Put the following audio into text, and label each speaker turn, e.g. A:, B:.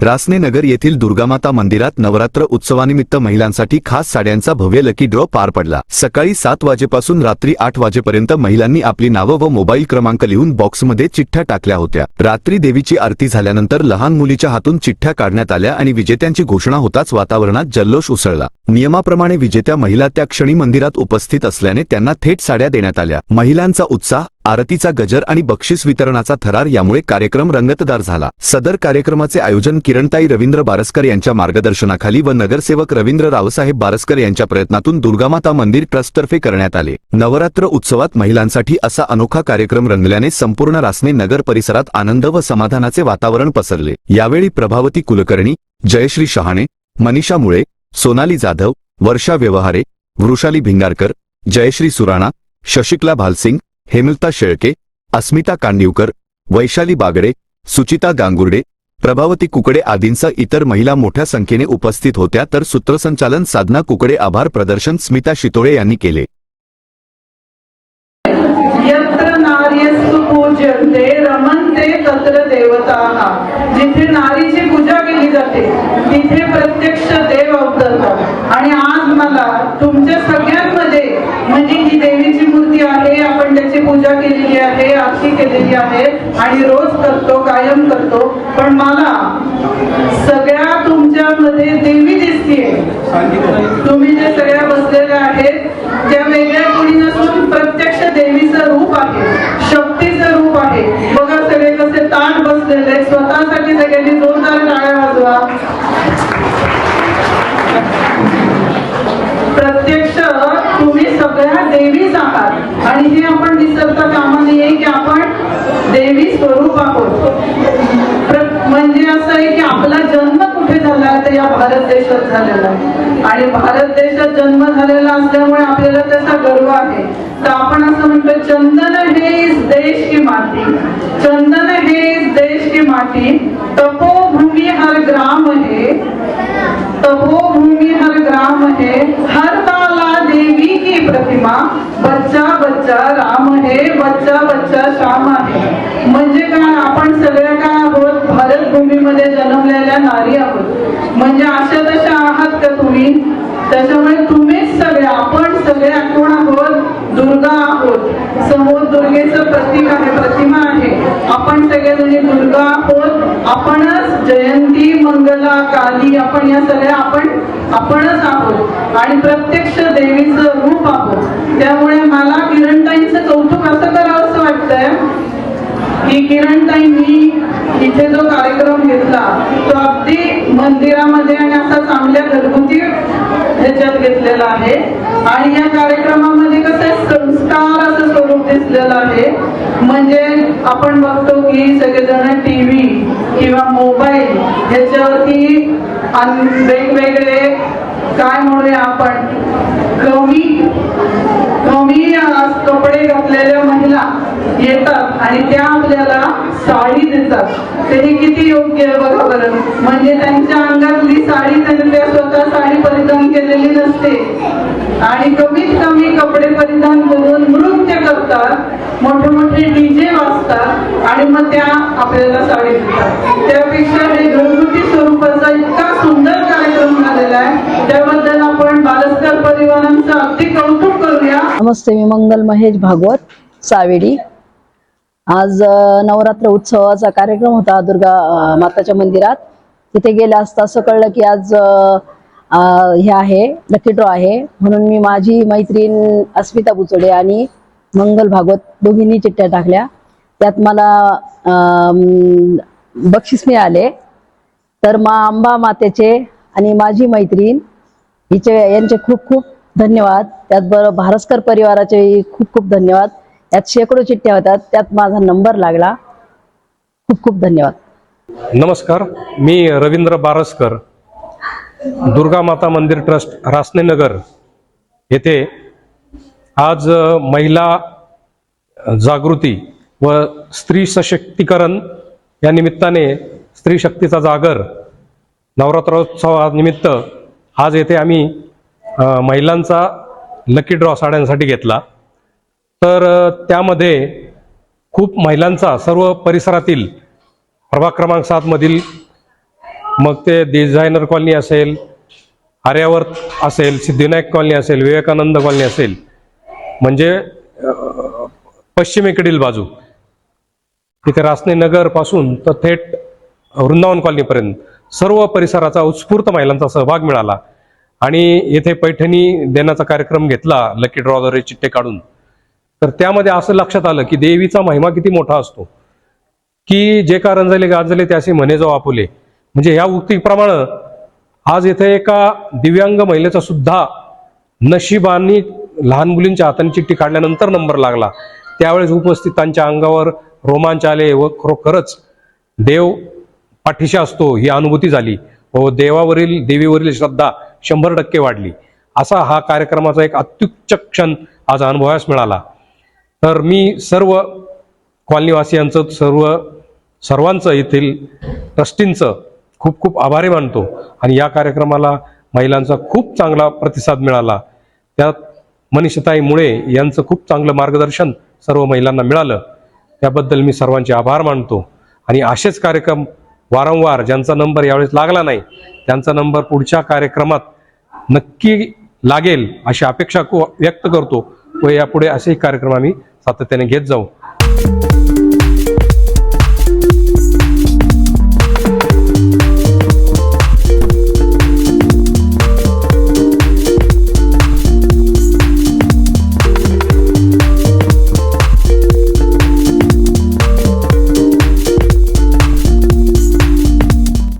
A: रासनेनगर येथील दुर्गामाता मंदिरात नवरात्र उत्सवानिमित्त महिलांसाठी खास साड्यांचा भव्य लकी ड्रॉ पार पडला. सकाळी सात वाजेपासून रात्री आठ वाजेपर्यंत महिलांनी आपली नावं व मोबाईल क्रमांक लिहून बॉक्समध्ये चिठ्ठ्या टाकल्या होत्या. रात्री देवीची आरती झाल्यानंतर लहान मुलीच्या हातून चिठ्ठ्या काढण्यात आल्या आणि विजेत्यांची घोषणा होताच वातावरणात जल्लोष उसळला. नियमाप्रमाणे विजेत्या महिला त्या क्षणी मंदिरात उपस्थित असल्याने त्यांना थेट साड्या देण्यात आल्या. महिलांचा उत्साह आरतीचा गजर आणि बक्षीस वितरणाचा थरार यामुळे कार्यक्रम रंगतदार झाला. सदर कार्यक्रमाचे आयोजन किरणताई रवींद्र बारस्कर यांच्या मार्गदर्शनाखाली व नगरसेवक रवींद्र रावसाहेब बारस्कर यांच्या प्रयत्नातून दुर्गामाता मंदिर ट्रस्टतर्फे करण्यात आले. नवरात्र उत्सवात महिलांसाठी असा अनोखा कार्यक्रम रंगल्याने संपूर्ण रासने नगर परिसरात आनंद व समाधानाचे वातावरण पसरले. यावेळी प्रभावती कुलकर्णी जयश्री शहाणे मनीषा मुळे सोनाली जाधव वर्षा व्यवहारे वृषाली भिंगारकर जयश्री सुराणा शशिकला भालसिंग हेमलता शेळके अस्मिता कांडिवकर वैशाली बागडे सुचिता गांगुर्डे प्रभावती कुकडे आदींसह इतर महिला मोठ्या संख्येने उपस्थित होत्या तर सूत्रसंचालन साधना कुकडे आभार प्रदर्शन स्मिता शितोळे यांनी केले.
B: जिथे नारीची पूजा केली जाते तिथे प्रत्यक्ष देव अवतरतात. आणि आज मला तुमच्या सगळ्या म्हणजे ही देवीची मूर्ती आहे आपण त्याची पूजा केलेली आहे आरती केलेली आहे आणि रोज करतो कायम करतो. पण मला सगळ्या तुमच्यामध्ये देवी दिसतीये. तुम्ही जे सगळ्या बसलेल्या आहेत त्या वेगळ्या कोणी नसून प्रत्यक्ष देवीचं रूप आहे शक्तीचं रूप आहे. बघा सगळे कसे ताण बसलेले स्वतःसाठी सगळ्यांनी जोरदार टाळ्या वाजवा. प्रत्यक्ष तुम्ही सगळ्या देवीच आहात आणि हे आपण विसरता कामा नये की आपण देवी स्वरूप आहोत प्र- म्हणजे असं आहे की आपला जन्म कुठे झाला तर या भारत देशात झालेला आहे. आणि भारत देशात जन्म झालेला असल्यामुळे आपल्याला त्याचा गर्व आहे. तर आपण असं म्हणतो चंदन हे इस देश की माती. चंदन हे इस देश की माती. तपोभूमि हर ग्राम है. तपोभूमि हर ग्राम है. हर बाला देवी की प्रतिमा. बच्चा बच्चा राम है बच्चा बच्चा श्याम आहे म्हणजे काय आपण सगळ्या काय आहोत? भारत भूमीमध्ये जन्मलेल्या नारी आहोत. म्हणजे अशा तशा आहात का तुम्ही? त्याच्यामुळे तुम्हीच सगळे आपण सगळे कोण आहोत दुर्गा आहोत. समोर दुर्गेचं प्रतीक आहे प्रतिमा आहे. आपण सगळेजणी दुर्गा आहोत. आपणच जयंती मंगला काली आपण या सगळ्या आपण आपणच आहोत. आणि प्रत्यक्ष देवीचं रूप आहोत. त्यामुळे मला किरणताईंचं कौतुक असं करावं असं वाटतंय की किरणताईंनी इथे जो कार्यक्रम घेतला मंदिरामध्ये आणि असा चांगल्या घरगुती ह्याच्यात घेतलेला आहे. आणि या कार्यक्रमामध्ये कसं आहे, संस्कार असं स्वरूप दिसलेलं आहे. म्हणजे आपण बघतो की सगळेजण टीव्ही किंवा मोबाईल ह्याच्यावरती वेगवेगळे काय म्हणूया आपण कमी कमी कपडे घातलेल्या महिला येतात आणि त्या आपल्याला साडी देतात ते हे किती योग्य आहे बघा बरं. म्हणजे त्यांच्या अंगातली साडी त्यांनी स्वतः साडी परिधान केलेली नसते. आणि कमीत कमी कपडे परिधान करून नृत्य करतात. मोठे मोठे डीजे वाजतात आणि मग त्या आपल्याला साडी देतात. त्यापेक्षा हे घरगुती स्वरूपाचा इतका सुंदर कार्यक्रम झालेला आहे. त्याबद्दल आपण बालस्कर परिवारांचं अगदी कौतुक करूया.
C: नमस्ते मी मंगल महेश भागवत सावेडी. आज नवरात्र उत्सवाचा कार्यक्रम होता दुर्गा माताच्या मंदिरात. तिथे गेले असता असं कळलं की आज हे आहे लकी ड्रॉ आहे. म्हणून मी माझी मैत्रीण अस्मिता बुचडे आणि मंगल भागवत दोघींनी चिठ्ठ्या टाकल्या. त्यात मला बक्षीस मिळाले. तर मा अंबा मातेचे आणि माझी मैत्रीण हिचे यांचे खूप खूप धन्यवाद. त्याचबरोबर भारस्कर परिवाराचे खूप खूप धन्यवाद. यात शेकडो चिठ्ठ्या होत्या त्यात माझा नंबर लागला. खूप खूप धन्यवाद.
D: नमस्कार मी रवींद्र बारसकर दुर्गा माता मंदिर ट्रस्ट रासनेनगर येथे आज महिला जागृती व स्त्री सशक्तीकरण या निमित्ताने स्त्री शक्तीचा जागर नवरात्रोत्सवानिमित्त आज येथे आम्ही महिलांचा लकी ड्रॉ साड्यांसाठी घेतला. तर त्यामध्ये खूप महिलांचा सर्व परिसरातील प्रभाग क्रमांक सातमधील मग ते डिझायनर कॉलनी असेल आर्यावर्त असेल सिद्धिनायक कॉलनी असेल विवेकानंद कॉलनी असेल. म्हणजे पश्चिमेकडील बाजू. तिथे रासने नगरपासून तर थेट वृंदावन कॉलनीपर्यंत सर्व परिसराचा उत्स्फूर्त महिलांचा सहभाग मिळाला. आणि येथे पैठणी देण्याचा कार्यक्रम घेतला लकी ड्रॉद्वारे चिठ्ठे काढून. तर त्यामध्ये असं लक्षात आलं की देवीचा महिमा किती मोठा असतो. की जे का रंजले गाजले त्याचे म्हणे जो आपुले. म्हणजे ह्या उक्तीप्रमाणे आज येथे एका दिव्यांग महिलेचा सुद्धा नशिबानी लहान मुलींच्या हाताने चिठ्ठी काढल्यानंतर नंबर लागला. त्यावेळेस उपस्थितांच्या अंगावर रोमांच आले व खरोखरच देव पाठीशी असतो ही अनुभूती झाली. व देवावरील देवीवरील श्रद्धा शंभर टक्के वाढली. असा हा कार्यक्रमाचा एक अत्युच्च क्षण आज अनुभवास मिळाला. तर मी सर्व कॉलनीवासियांचं सर्व सर्वांचं येथील ट्रस्टींचं खूप खूप आभारी मानतो. आणि या कार्यक्रमाला महिलांचा खूप चांगला प्रतिसाद मिळाला. त्यात मनीषताई मुळे यांचं खूप चांगलं मार्गदर्शन सर्व महिलांना मिळालं. त्याबद्दल मी सर्वांचे आभार मानतो. आणि असेच कार्यक्रम वारंवार ज्यांचा नंबर यावेळेस लागला नाही त्यांचा नंबर पुढच्या कार्यक्रमात नक्की लागेल अशी अपेक्षा व्यक्त करतो. व यापुढे असेही कार्यक्रम आम्ही सातत्याने घेत जाऊ.